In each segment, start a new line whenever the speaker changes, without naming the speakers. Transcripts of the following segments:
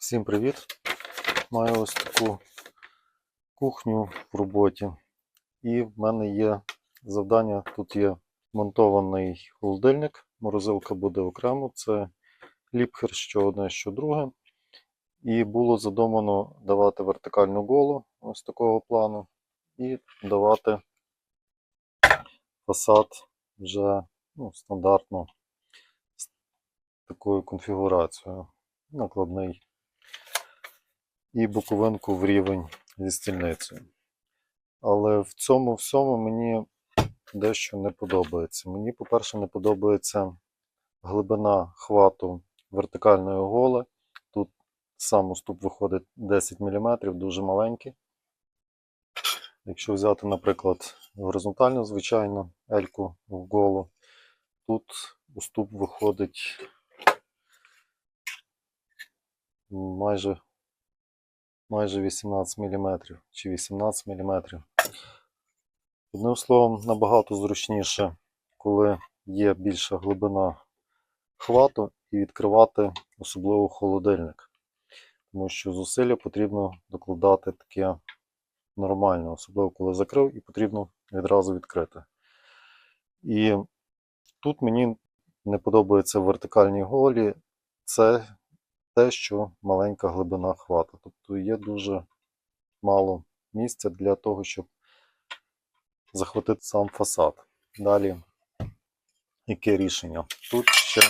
Всім привіт! Маю ось таку кухню в роботі. І в мене є завдання. Тут є монтований холодильник. Морозилка буде окремо. Це ліпхер, що одне, що друге. І було задумано давати вертикальну голу ось такого плану. І давати фасад вже ну, стандартно з такою конфігурацією. Накладний і боковинку в рівень зі стільницею. Але в цьому всьому мені дещо не подобається. Мені, по-перше, не подобається глибина хвату вертикальної голи. Тут сам уступ виходить 10 мм, дуже маленький. Якщо взяти, наприклад, горизонтальну, звичайно, ельку в голу, тут уступ виходить майже майже 18 мм чи 18 мм. Одним словом, набагато зручніше, коли є більша глибина хвату і відкривати особливо холодильник. Тому що зусилля потрібно докладати таке нормальне, особливо коли закрив, і потрібно відразу відкрити. І тут мені не подобається в вертикальній голі. Це те, що маленька глибина хвата. Тобто є дуже мало місця для того, щоб захватити сам фасад. Далі, яке рішення? Тут ще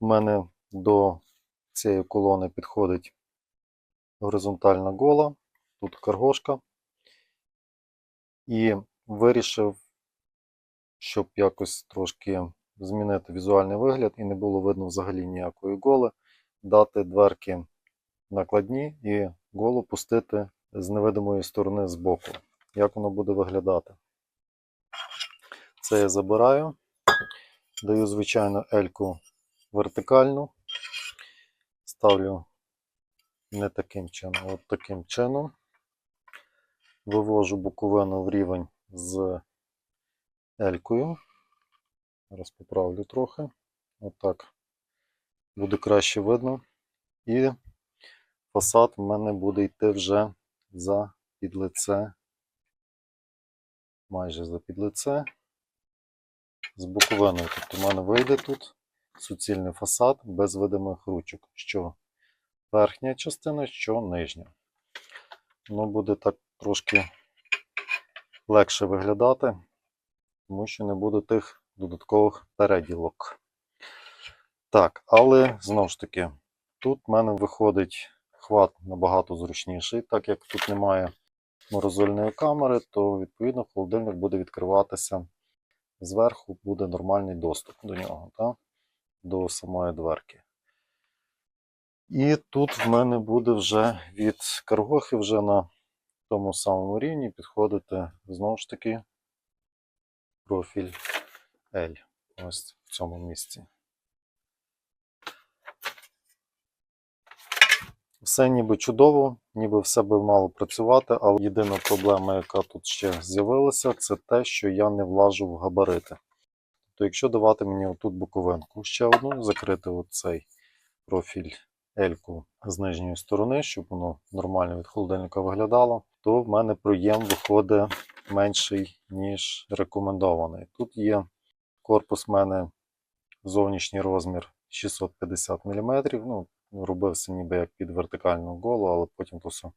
в мене до цієї колони підходить горизонтальна гола, тут каргошка. І вирішив, щоб якось трошки змінити візуальний вигляд і не було видно взагалі ніякої голи, дати дверки накладні і голу пустити з невидимої сторони з боку. Як воно буде виглядати? Це я забираю, даю, звичайно, ельку вертикальну, ставлю не таким чином, от таким чином. Вивожу боковину в рівень з елькою. Зараз поправлю трохи. Отак буде краще видно. І фасад в мене буде йти вже за підлице, майже за підлице, з боковиною. Тобто в мене вийде тут суцільний фасад без видимих ручок, що верхня частина, що нижня. Воно буде так трошки легше виглядати, тому що не буде тих додаткових переділок. Так, але знову ж таки, тут в мене виходить хват набагато зручніший, так як тут немає морозильної камери, то відповідно холодильник буде відкриватися зверху, буде нормальний доступ до нього, так? до самої дверки. І тут в мене буде вже від каргохи вже на тому самому рівні підходити знову ж таки профіль L. Ось в цьому місці. Все ніби чудово, ніби все би мало працювати, але єдина проблема, яка тут ще з'явилася, це те, що я не влажу в габарити. Тобто, якщо давати мені отут боковинку ще одну, закрити оцей профіль L з нижньої сторони, щоб воно нормально від холодильника виглядало, то в мене проєм виходить менший, ніж рекомендований. Тут є корпус в мене зовнішній розмір 650 мм. Ну, робився ніби як під вертикальну голу, але потім то все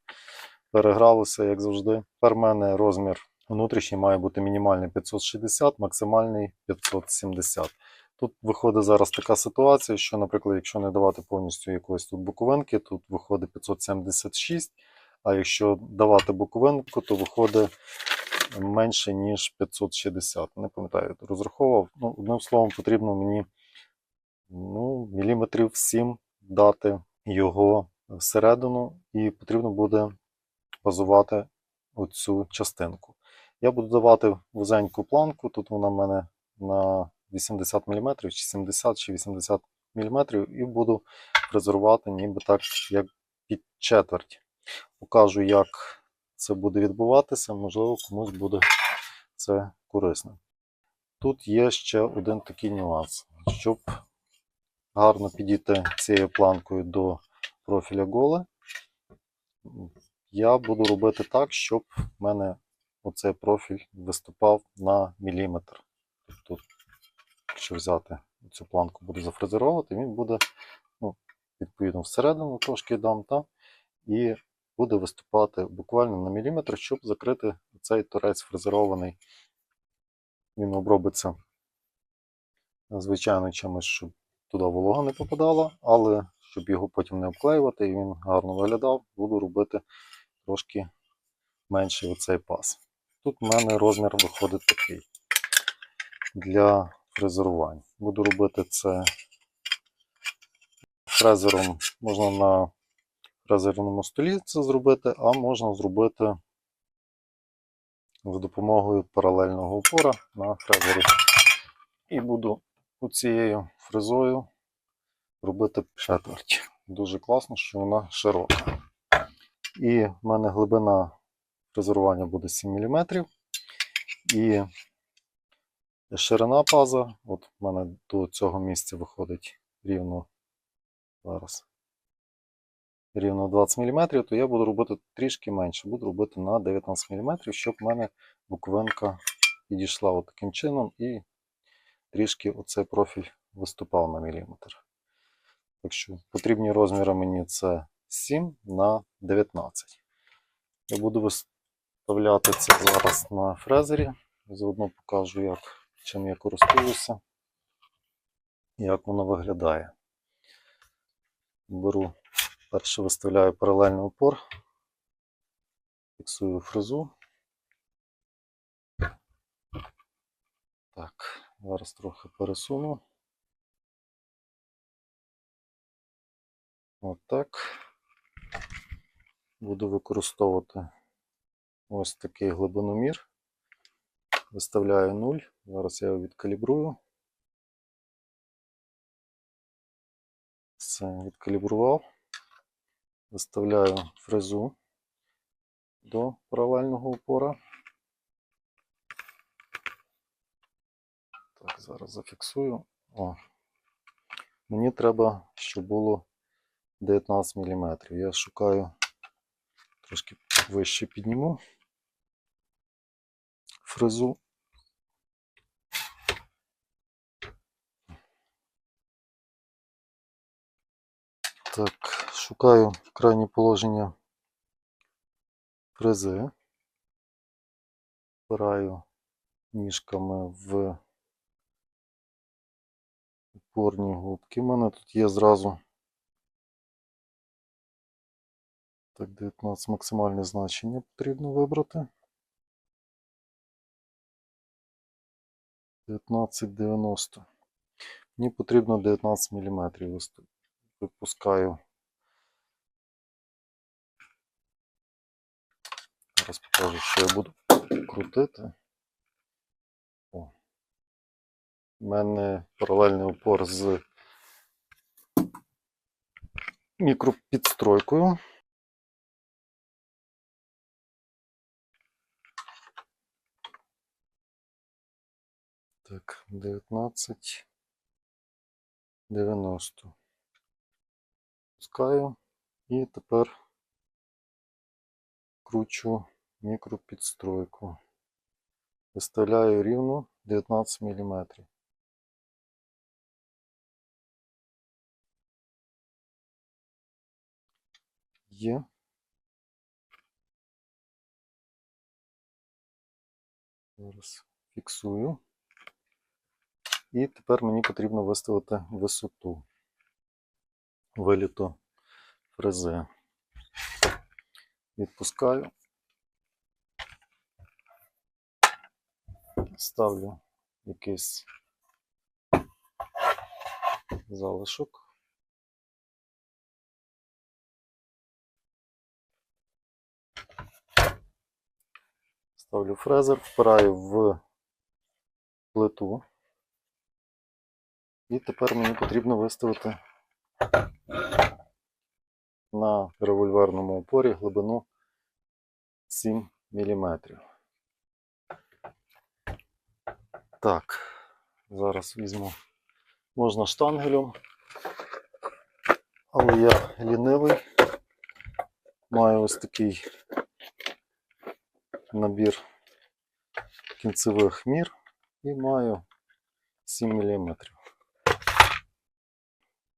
перегралося, як завжди. Тепер в мене розмір внутрішній має бути мінімальний 560, максимальний 570. Тут виходить зараз така ситуація, що, наприклад, якщо не давати повністю якоїсь тут боковинки, тут виходить 576, а якщо давати боковинку, то виходить менше, ніж 560. Не пам'ятаю, розраховував. Ну, одним словом, потрібно мені ну, міліметрів 7 дати його всередину, і потрібно буде базувати оцю частинку. Я буду давати вузеньку планку, тут вона в мене на 80 мм, чи 70 чи 80 мм, і буду фрезерувати ніби так, як під четверть. Покажу, як це буде відбуватися, можливо, комусь буде це корисно. Тут є ще один такий нюанс. Щоб гарно підійти цією планкою до профіля голе, я буду робити так, щоб в мене оцей профіль виступав на міліметр. Тобто, якщо взяти цю планку, буду зафрезеровувати, він буде ну, відповідно всередину трошки дам там, і буде виступати буквально на міліметр, щоб закрити цей торець фрезерований. Він обробиться звичайно чимось, щоб туди волога не попадала, але щоб його потім не обклеювати і він гарно виглядав, буду робити трошки менший оцей пас. Тут в мене розмір виходить такий для фрезерувань. Буду робити це фрезером, можна на фрезерному столі це зробити, а можна зробити за допомогою паралельного упора на фрезері. І буду цією фрезою робити четверть. Дуже класно, що вона широка. І в мене глибина фрезерування буде 7 мм. І ширина паза, от в мене до цього місця виходить рівно зараз. Рівно 20 мм, то я буду робити трішки менше. Буду робити на 19 мм, щоб в мене буковинка підійшла таким чином і трішки оцей профіль виступав на міліметр. Так що потрібні розміри мені це 7 на 19. Я буду виставляти це зараз на фрезері. Заодно покажу, як, чим я користуюся, як воно виглядає. Беру, перше виставляю паралельний упор, фіксую фрезу. Так, зараз трохи пересуну. Отак. Буду використовувати ось такий глибиномір. Виставляю 0. Зараз я його відкалібрую. Все, відкалібрував. Виставляю фрезу до паралельного упора. Так, зараз зафіксую. О. Мені треба, щоб було 19 мм. Я шукаю трошки вище підніму фрезу. Так, шукаю крайнє положення фрези. Впираю ніжками в опорні губки. У мене тут є зразу так, 19 максимальне значення потрібно вибрати. 1990. Мені потрібно 19 мм випускаю. Зараз покажу, що я буду крутити. О. У мене паралельний упор з мікропідстройкою. Так, 19, 90. Пускаю і тепер кручу мікропідстройку. Виставляю рівно 19 мм. Є. Зараз фіксую. І тепер мені потрібно виставити висоту виліту фрези. Відпускаю. Ставлю якийсь залишок. Ставлю фрезер, впираю в плиту. І тепер мені потрібно виставити на револьверному опорі глибину 7 мм. Так, зараз візьму, можна штангелем, Але я лінивий. Маю ось такий набір кінцевих мір і маю 7 мм.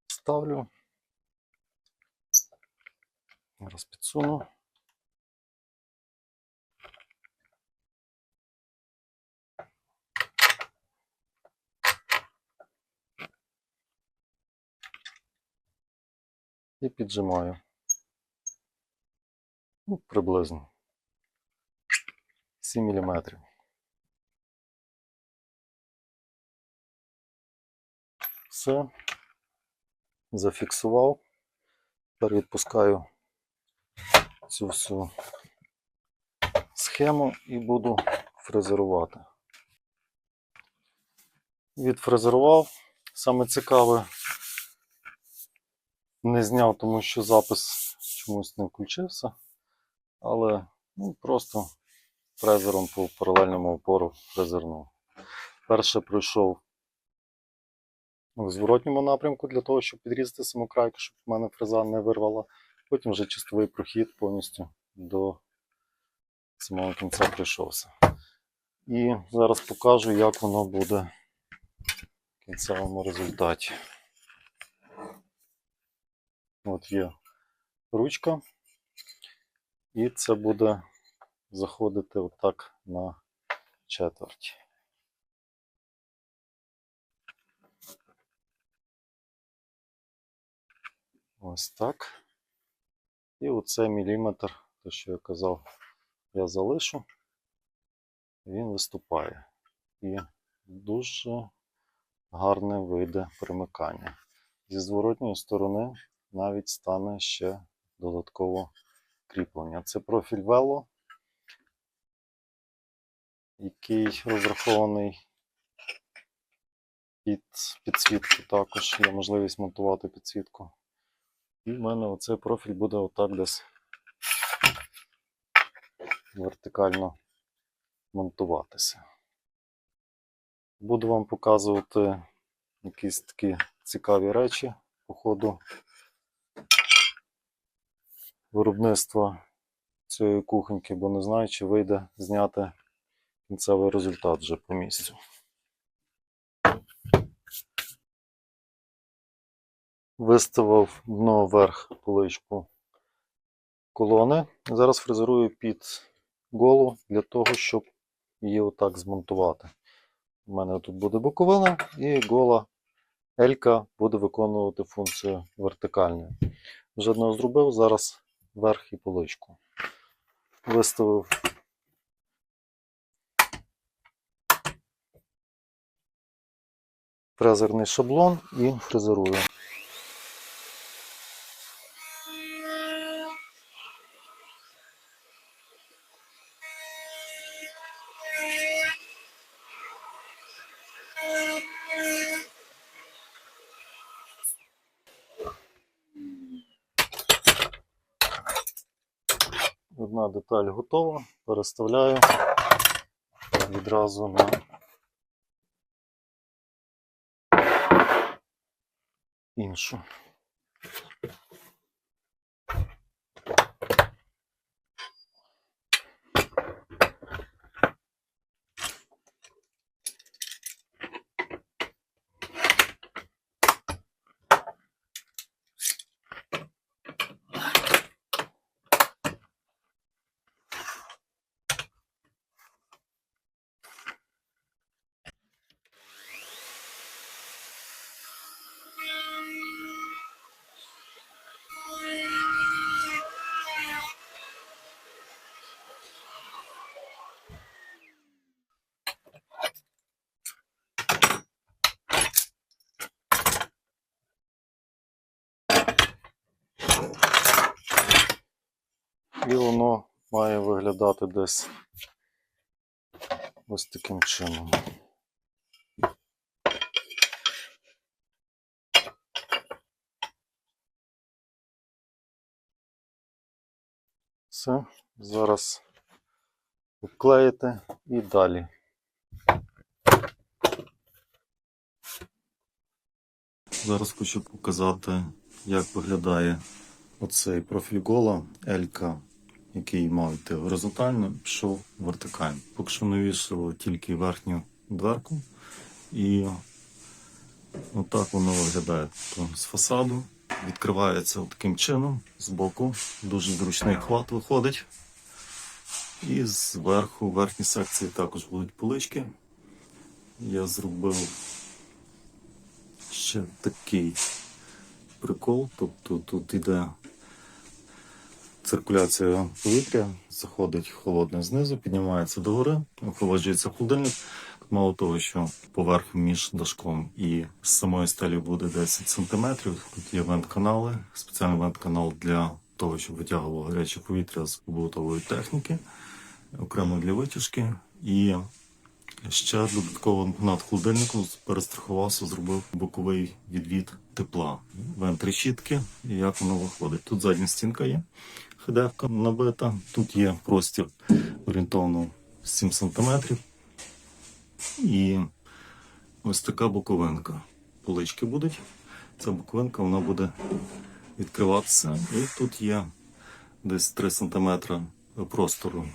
Ставлю. Зараз підсуну. І піджимаю. Ну, приблизно 7 мм. Все. Зафіксував. Тепер відпускаю цю всю схему і буду фрезерувати. Відфрезерував. Саме цікаве не зняв, тому що запис чомусь не включився. Але ну, просто фрезером по паралельному опору фрезернув. Перше пройшов в зворотньому напрямку для того, щоб підрізати саму крайку, щоб в мене фреза не вирвала. Потім вже чистовий прохід повністю до самого кінця прийшовся. І зараз покажу, як воно буде в кінцевому результаті. От є ручка, і це буде заходити отак на четверть. Ось так. І оце міліметр, те, що я казав, я залишу, він виступає. І дуже гарне вийде примикання. Зі зворотньої сторони навіть стане ще додатково кріплення. Це профіль вело, який розрахований під підсвітку. Також є можливість монтувати підсвітку. І в мене оцей профіль буде отак десь вертикально монтуватися. Буду вам показувати якісь такі цікаві речі по ходу виробництва цієї кухоньки, бо не знаю, чи вийде зняти кінцевий результат вже по місцю. Виставив дно вверх поличку колони. Зараз фрезерую під голу для того, щоб її отак змонтувати. У мене тут буде боковина і гола Елька буде виконувати функцію вертикальної. Вже одного зробив, зараз верх і поличку. Виставив фрезерний шаблон і фрезерую. Деталь готова, переставляю відразу на іншу. І воно має виглядати десь ось таким чином. Все, зараз обклеїти і далі. Зараз хочу показати як виглядає оцей профіль гола Елька, який мав йти горизонтально, пішов вертикально. Поки що навішало тільки верхню дверку, і отак воно виглядає. З фасаду відкривається таким чином, з боку, дуже зручний хват виходить. І зверху, в верхній секції також будуть полички. Я зробив ще такий прикол. Тобто тут іде циркуляція повітря, заходить холодне знизу, піднімається догори, охолоджується холодильник. Мало того, що поверх між дашком і з самої стелі буде 10 см. Тут є вент-канали, спеціальний вент-канал для того, щоб витягувало гаряче повітря з побутової техніки, окремо для витяжки. І ще додатково над холодильником перестрахувався, зробив боковий відвід тепла. Вент решітки, і як воно виходить. Тут задня стінка є, хидевка набита. Тут є простір орієнтовно 7 см. І ось така боковинка. Полички будуть. Ця боковинка вона буде відкриватися. І тут є десь 3 см простору.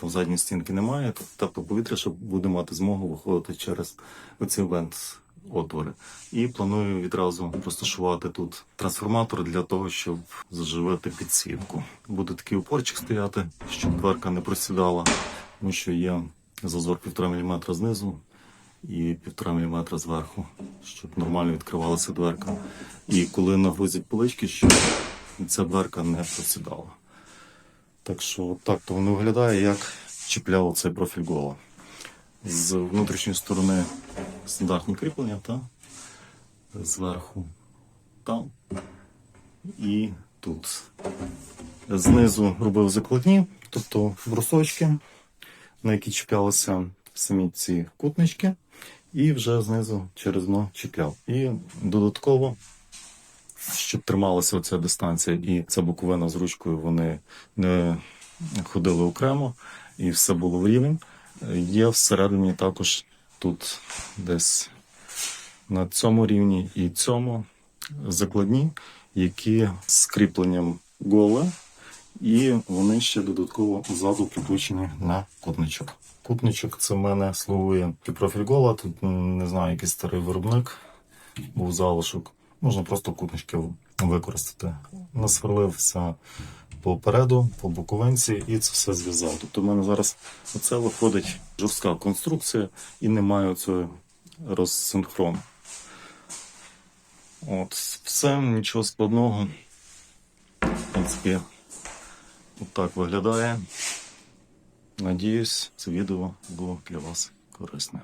Там задньої стінки немає, тепле повітря, щоб буде мати змогу виходити через оці вент отвори. І планую відразу розташувати тут трансформатор для того, щоб заживити підсвітку. Буде такий упорчик стояти, щоб дверка не просідала, тому що є зазор 1,5 мм знизу і 1,5 мм зверху, щоб нормально відкривалася дверка. І коли нагрузять полички, щоб ця дверка не просідала. Так що так то воно виглядає, як чіпляв цей профіль гола. З внутрішньої сторони стандартні кріплення, та зверху там і тут. Знизу робив закладні, тобто брусочки, на які чіплялися самі ці кутнички, і вже знизу через дно чіпляв. І додатково щоб трималася оця дистанція і ця буковина з ручкою, вони не ходили окремо і все було в рівень. Є всередині також тут десь на цьому рівні і цьому закладні, які з кріпленням голе, і вони ще додатково ззаду прикручені на кутничок. Кутничок це в мене слугує профіль гола. Тут не знаю, якийсь старий виробник був залишок. Можна просто кутнички використати. Насверлився попереду, по боковинці, і це все зв'язав. Тобто в мене зараз оце виходить жорстка конструкція і немає цього розсинхрону. От, все, нічого складного. В принципі, отак виглядає. Надіюсь, це відео було для вас корисне.